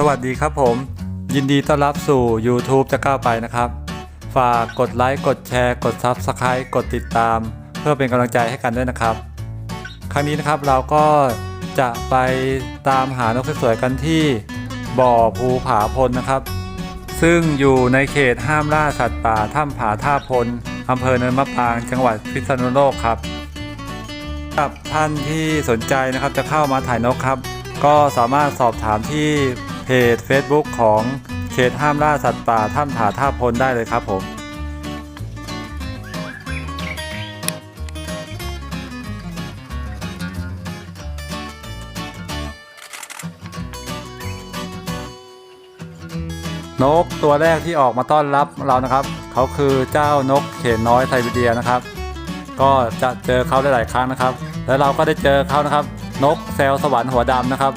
สวัสดีครับผม ยินดีต้อนรับสู่ YouTube จะก้าวไปนะครับ ฝากกดไลค์กดแชร์ กด Subscribe กดติดตาม เพื่อเป็นกำลังใจให้กันด้วยนะครับ ครั้งนี้นะครับเราก็จะไปตามหานกสวยๆกันที่บ่อภูผาพลนะครับ ซึ่งอยู่ในเขตห้ามล่าสัตว์ป่าถ้ำผาท่าพลอำเภอเนินมะปรางจังหวัดพิษณุโลกครับกับท่านที่สนใจนะครับจะเข้ามาถ่ายนกครับ ก็สามารถสอบถามที่ เพจ Facebook ของเขตห้ามล่าสัตว์ป่าถ้ำผาท่าพลได้เลยครับผมนกตัวแรกที่ออกมาต้อนรับเรานะครับ เขาคือเจ้านกเขนน้อยไซบีเรียนะครับ ก็จะเจอเขาได้หลายครั้งนะครับ แล้วเราก็ได้เจอเขานะครับ นกแซวสวรรค์หัวดำนะครับ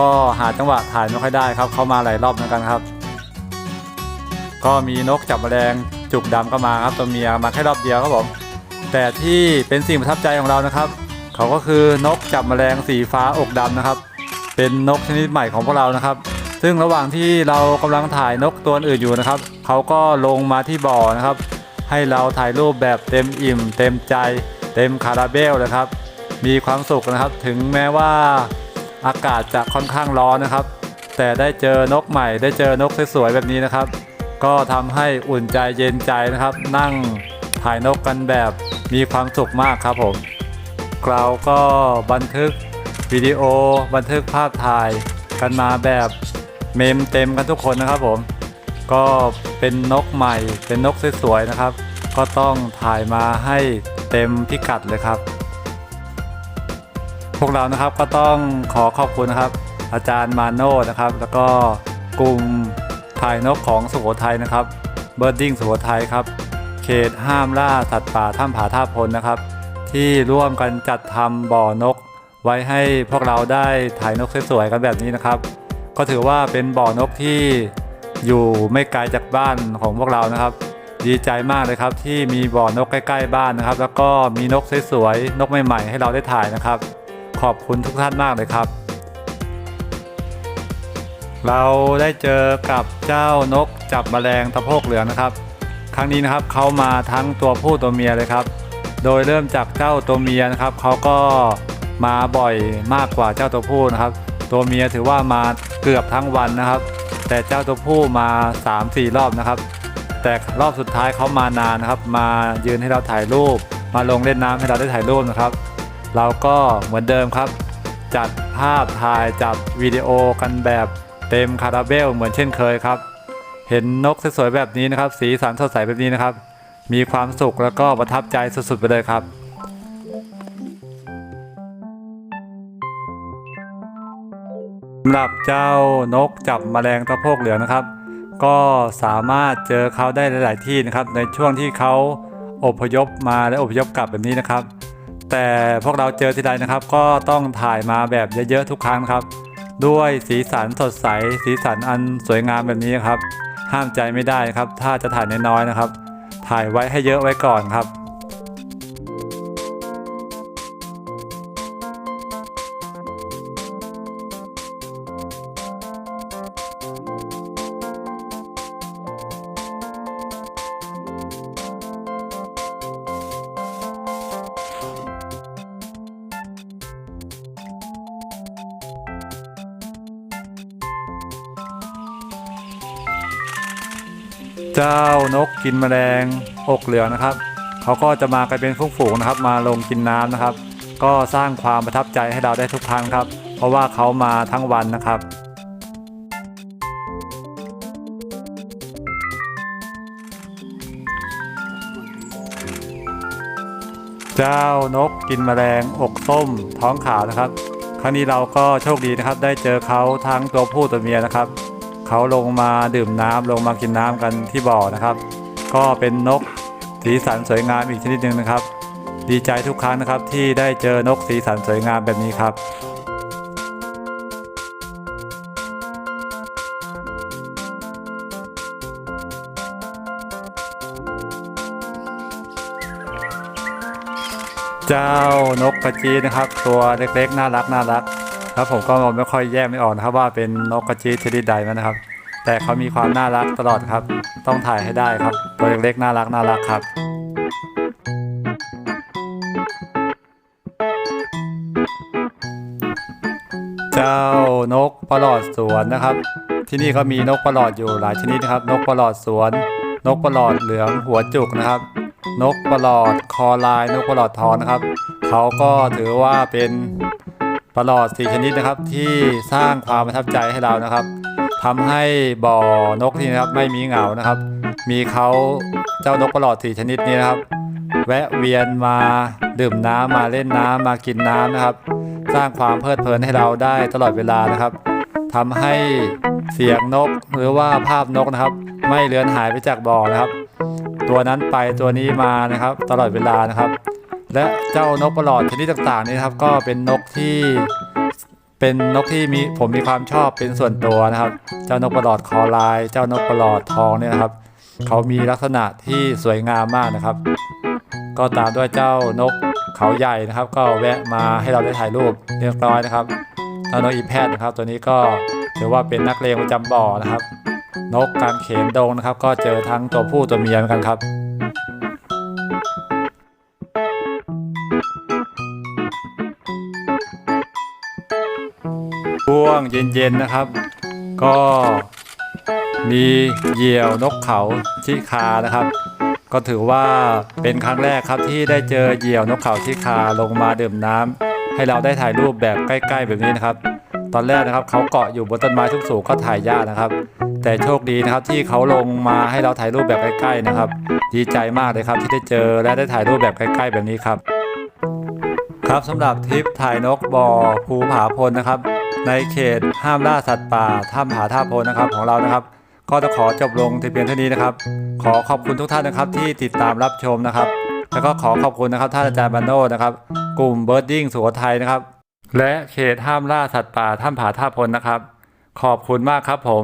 ก็หาจังหวะถ่ายไม่ค่อยได้ครับเขามาหลายรอบเหมือนกันครับ ก็มีนกจับแมลงจุกดำก็มาครับตัวเมียมาแค่รอบเดียวครับผมแต่ที่เป็นสิ่งประทับใจของเรานะครับ เขาก็คือนกจับแมลงสีฟ้าอกดำนะครับ เป็นนกชนิดใหม่ของพวกเรานะครับ ซึ่งระหว่างที่เรากำลังถ่ายนกตัวอื่นอยู่นะครับ เขาก็ลงมาที่บ่อนะครับ ให้เราถ่ายรูปแบบเต็มอิ่ม เต็มใจ เต็มคาราเบลเลยครับมีความสุขนะครับ ถึงแม้ว่า อากาศจะค่อนข้างร้อนนะครับ แต่ได้เจอนกใหม่ ได้เจอนกสวยๆแบบนี้นะครับ ก็ทำให้อุ่นใจเย็นใจนะครับ นั่งถ่ายนกกันแบบมีความสุขมากครับผมเราก็บันทึกวิดีโอบันทึกภาพถ่ายกันมาแบบเมมเต็มกันทุกคนนะครับผม ก็เป็นนกใหม่เป็นนกสวยๆนะครับ ก็ต้องถ่ายมาให้เต็มพิกัดเลยครับ พวกเรานะครับก็ต้องขอขอบคุณนะครับ อาจารย์มาโน่นะครับ แล้วก็กลุ่มถ่ายนกของสุโขทัยนะครับเบิร์ดดิ้งสุโขทัยครับ เขตห้ามล่าสัตว์ป่าถ้ำผาท่าพลนะครับ ที่ร่วมกันจัดทำบ่อนก ไว้ให้พวกเราได้ถ่ายนกสวยๆกันแบบนี้นะครับ ก็ถือว่าเป็นบ่อนกที่อยู่ไม่ไกลจากบ้านของพวกเรานะครับ ดีใจมากเลยครับที่มีบ่อนกใกล้ ๆ บ้านนะครับ แล้วก็มีนกสวยๆนกใหม่ๆให้เราได้ถ่ายนะครับ ขอบคุณทุกท่านมากเลยครับ เราได้เจอกับเจ้านกจับแมลงตะโพกเหลืองนะครับ ครั้งนี้นะครับเขามาทั้งตัวผู้ตัวเมียเลยครับ โดยเริ่มจากเจ้าตัวเมียนะครับเขาก็มาบ่อยมากกว่าเจ้าตัวผู้นะครับ ตัวเมียถือว่ามาเกือบทั้งวันนะครับ แต่เจ้าตัวผู้มา 3-4 รอบนะครับ แต่รอบสุดท้ายเขามานานนะครับ มายืนให้เราถ่ายรูป มาลงเล่นน้ำให้เราได้ถ่ายรูปนะครับ เราก็เหมือนเดิมครับ จัดภาพถ่ายจับวิดีโอกันแบบเต็มคาราเบลเหมือนเช่นเคยครับ เห็นนกสวยๆแบบนี้นะครับ สีสันสดใสแบบนี้นะครับ มีความสุขแล้วก็ประทับใจสุดๆไปเลยครับสำหรับเจ้านกจับแมลงตะโพกเหลืองนะครับ ก็สามารถเจอเขาได้หลาย ๆ ที่นะครับ ในช่วงที่เขาอพยพมาและอพยพกลับแบบนี้นะครับ แต่พวกเราเจอทีใดนะครับ ก็ต้องถ่ายมาแบบเยอะๆทุกครั้งครับ ด้วยสีสันสดใส สีสันอันสวยงามแบบนี้ครับ ห้ามใจไม่ได้นะครับ ถ้าจะถ่ายน้อยๆนะครับ ถ่ายไว้ให้เยอะไว้ก่อนครับ เจ้านกกินแมลงอกเหลืองนะครับเขาก็จะมากันเป็นฝูงๆนะครับ มาลงกินน้ำนะครับ ก็สร้างความประทับใจให้เราได้ทุกครั้งครับ เพราะว่าเขามาทั้งวันนะครับเจ้านกกินแมลงอกส้มท้องขาวนะครับ ครั้งนี้เราก็โชคดีนะครับ ได้เจอเขาทั้งตัวผู้ตัวเมียนะครับ เขาลงมาดื่มน้ำลงมากินน้ำกันที่บ่อนะครับ ก็เป็นนกสีสันสวยงามอีกชนิดหนึ่งนะครับ ดีใจทุกครั้งนะครับที่ได้เจอนกสีสันสวยงามแบบนี้ครับเจ้านกกระจีนะครับ ตัวเล็กๆ น่ารักน่ารัก แล้วผมก็ไม่ค่อยแยกไม่ออกนะครับว่าเป็นนกกระจีชนิดใดมันะครับ แต่เขามีความน่ารักตลอดครับ ต้องถ่ายให้ได้ครับ ตัวเล็กๆน่ารักน่ารักครับเจ้านกประหลอดสวนนะครับ ที่นี่ก็มีนกประหลอดอยู่หลายชนิดนะครับ นกประหลอดสวน นกประหลอดเหลืองหัวจุกนะครับ นกประหลอดคอลาย นกประหลอดทองนะครับ เขาก็ถือว่าเป็น ประหลอดสีชนิดนะครับที่สร้างความประทับใจให้เรานะครับทำให้บ่อนกที่นะครับไม่มีเหงานะครับ มีเขาเจ้านกประหลอดสีชนิดนี้นะครับ แวะเวียนมาดื่มน้ำมาเล่นน้ำมากินน้ำนะครับ สร้างความเพลิดเพลินให้เราได้ตลอดเวลานะครับทำให้เสียงนกหรือว่าภาพนกนะครับ ไม่เลือนหายไปจากบ่อนะครับ ตัวนั้นไปตัวนี้มานะครับ ตลอดเวลานะครับ และเจ้านกประหลอดชนิดต่างๆนี้ครับก็เป็นนกที่เป็นนกที่มีผมมีความชอบเป็นส่วนตัวนะครับ เจ้านกประหลอดคอลาย เจ้านกประหลอดทองเนี่ยนะครับ เขามีลักษณะที่สวยงามมากนะครับ ก็ตามด้วยเจ้านกเขาใหญ่นะครับ ก็แวะมาให้เราได้ถ่ายรูปเรียบร้อยนะครับเจ้านกอีแพทนะครับ ตัวนี้ก็ถือว่าเป็นนักเลงประจำบ่อนะครับ นกกางเขนดงนะครับ ก็เจอทั้งตัวผู้ตัวเมียเหมือนกันครับ วงเย็นๆนะครับ ก็มีเหยี่ยวนกเขาชิคานะครับ ก็ถือว่าเป็นครั้งแรกครับที่ได้เจอเหยี่ยวนกเขาชิคาลงมาดื่มน้ำให้เราได้ถ่ายรูปแบบใกล้ ๆ แบบนี้นะครับ ตอนแรกนะครับเขาเกาะอยู่บนต้นไม้ทุกสูงก็ถ่ายยากนะครับ แต่โชคดีนะครับที่เขาลงมาให้เราถ่ายรูปแบบใกล้ๆนะครับ ดีใจมากเลยครับที่ได้เจอและได้ถ่ายรูปแบบใกล้ ๆ แบบนี้ครับครับสำหรับทริปถ่ายนกบ่อภูผาพลนะครับ ในเขตห้ามล่าสัตว์ป่าถ้ำผาท่าพลนะครับของเรานะครับ ก็จะขอจบลงที่เพียงเท่านี้นะครับ ขอขอบคุณทุกท่านนะครับที่ติดตามรับชมนะครับ แล้วก็ขอขอบคุณนะครับท่านอาจารย์บันโนนะครับ กลุ่มเบิร์ดดิ้งสุโขทัยนะครับ และเขตห้ามล่าสัตว์ป่าถ้ำผาท่าพลนะครับ ขอบคุณมากครับผม